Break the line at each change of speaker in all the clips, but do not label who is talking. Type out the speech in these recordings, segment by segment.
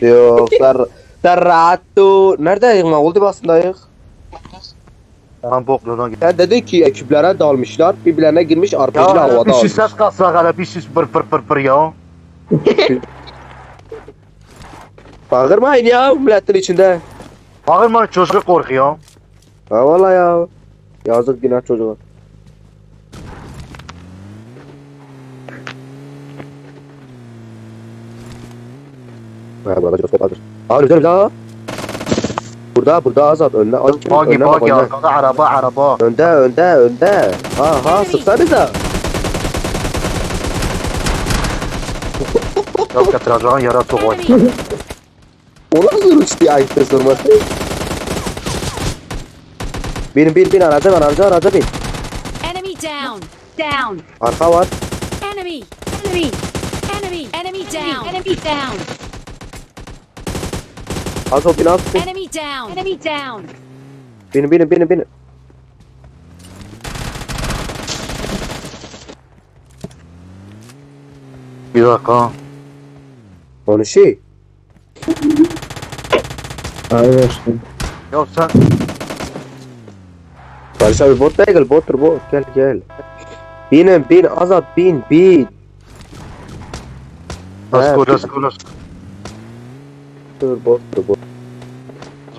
Yok sen sen rahat dur. Nerede oldu aslında
Ben bokluğuna gidiyorum.
Sen dedin ki ekiplere dalmışlar, birbirlerine girmiş arpacıyla
Ya
havada
bir şey
almış.
ses kalsa hele bir şey pır pır pır pır ya.
Bağırmayın ya milletin içinde.
Bağırma çocuk korkuyor.
Ha valla ya. Yazık günah çocuğa. Ha bana çok topadır. Aa güzel la. Burada burada Azat önde. Ay,
Bagi
önde bak,
bagi
önde.
arkada araba araba.
Önde önde önde. Ha ha sıksanıza.
Ya getireceğin yere tokoy.
Enemy!
O nasıl uçtu ayıptır sorması. Bin bin bin araca bin araca araca bin.
Enemy down! Down!
Arka var.
Enemy! Enemy! Enemy! Enemy down! Enemy down!
Az o bin az bin.
Enemy down! Enemy down!
Binin binin binin binin.
Bir dakika.
Konuşuyor.
Ya sen
Barış abi bot değil gel bottur bot gel gel. Binin bin azat bin bin.
let's go let's go let's go.
Bottur bot.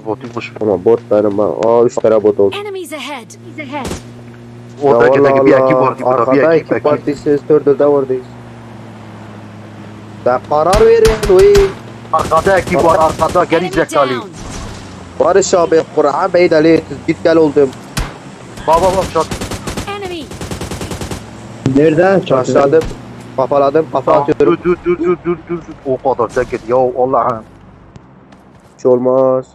Botuymuş.
Tamam bot benim ben. Aa 3 tane bot oldu.
Enemies ahead! Ahead!
Oradaki
Ya
de bir ekip var.
Arkada
ekip
var. is dördü de oradayız. Sen karar verin uy.
Arkada ekip var arkada zekalı.
down!
Barış abi Kur'an Bey deli git gel oldum.
Baba bak çat.
Çarptı?
Başladım. Kafaladım kafa
Dur
atıyorum.
dur dur dur dur dur. O kadar ceket ya Allah'ım.
Hiç olmaz.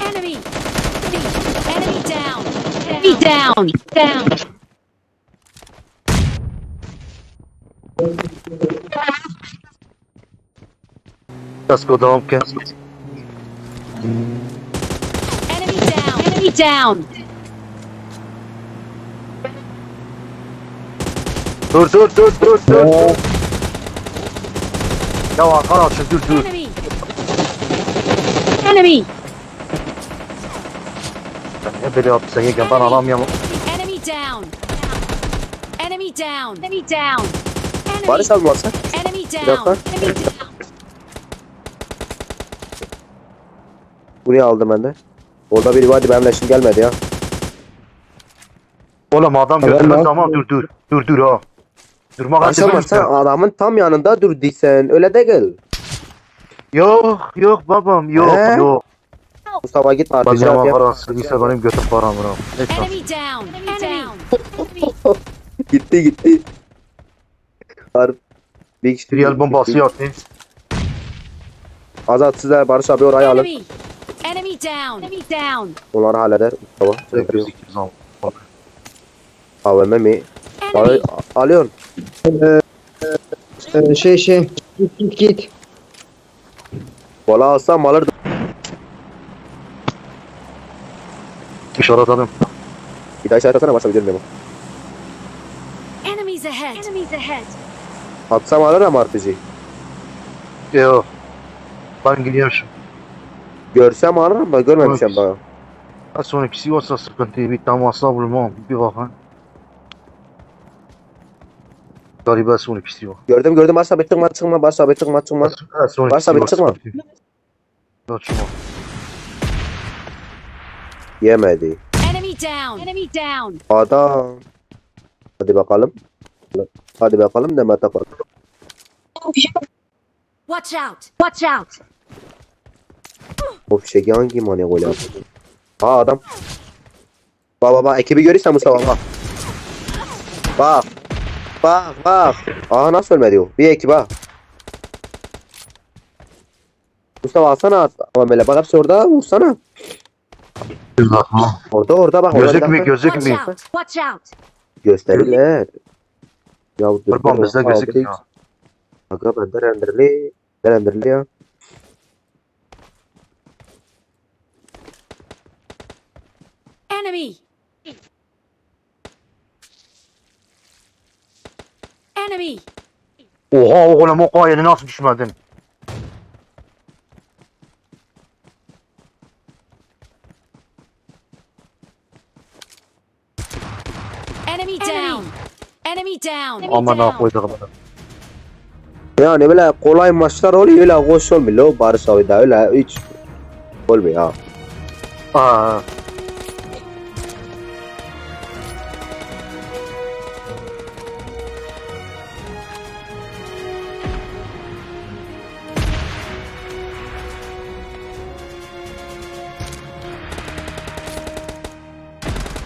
Enemy! Enemy down! Enemy down! Down!
Let's go devam ki.
Enemy down! Enemy down!
Dur dur dur dur dur. Ya arkadaşım dur dur.
Enemy! Enemy!
Ne böyle yaptı sen yegen ben alamıyorum.
Enemy down! Enemy down! Enemy down! Enemy!
Barış abi varsa.
Enemy down! Enemy down!
Buraya aldım ben de. Orada biri vardı benimle şimdi gelmedi ya.
Oğlum adam
Tamam lan.
zaman dur dur. Dur dur ha. Durma
Barış abi
kardeşim.
sen adamın tam yanında dur diysen öyle de gel.
Yok yok babam yok
He?
yok.
Mustafa git artık
yama
yap.
parası ise benim götüm param. Neyse.
Enemy down! Enemy down!
gitti gitti. Harp. Bir kişi.
Bir el bombası yaptı.
Azat sizler Barış abi orayı alın.
Enemy! Enemy down! Enemy down!
Onları halleder. Mustafa. AVM mi? Al
Enemy!
alıyorsun.
Ee, şey şey. Git git git.
Bola alsam alırdım.
İşaret adım.
Bir daha işaret atsana abi gidelim.
Enemies ahead! Enemies ahead!
Atsam alırım RPG.
Yok. Ben gidiyorum şimdi.
Görsem alırım da görmemişim daha.
Ha sonrakisi varsa sıkıntı bir tamasa bulmam. Bir bakın. Galiba sonrakisi var.
Gördüm gördüm Barış abi çıkma çıkma Barış abi çıkma çıkma.
Ha sonrakisi
Varsa bir çıkma.
yok.
Yemedi.
Enemy down! Enemy down!
Adam. Hadi bakalım. Hadi bakalım deme tapar.
Watch out! Watch out!
O fişeki hangi manyak öyle yaptı? Aa adam. Bak bak bak ekibi görürsen Mustafa bak. Bak. Bak bak. Aa nasıl ölmedi o? Bir ekip ha. Mustafa alsana at. Ama böyle bak hepsi orada vursana. Orada orada bak.
Gözükmüyor
dakika.
Watch
gözükmüyor.
out! Watch out!
Gösterirler. Ya dur.
Kurban bizde gözükmüyor.
Aga bende renderli. Renderli ya.
Enemy! Enemy.
Oha oğlum o kayını nasıl düşmedin?
Enemy down. Enemy down. Enemy
Aman ha koyduk bana.
Yani böyle kolay maçlar oluyor öyle hoş olmuyor. Barış abi de öyle hiç olmuyor ha.
Aa,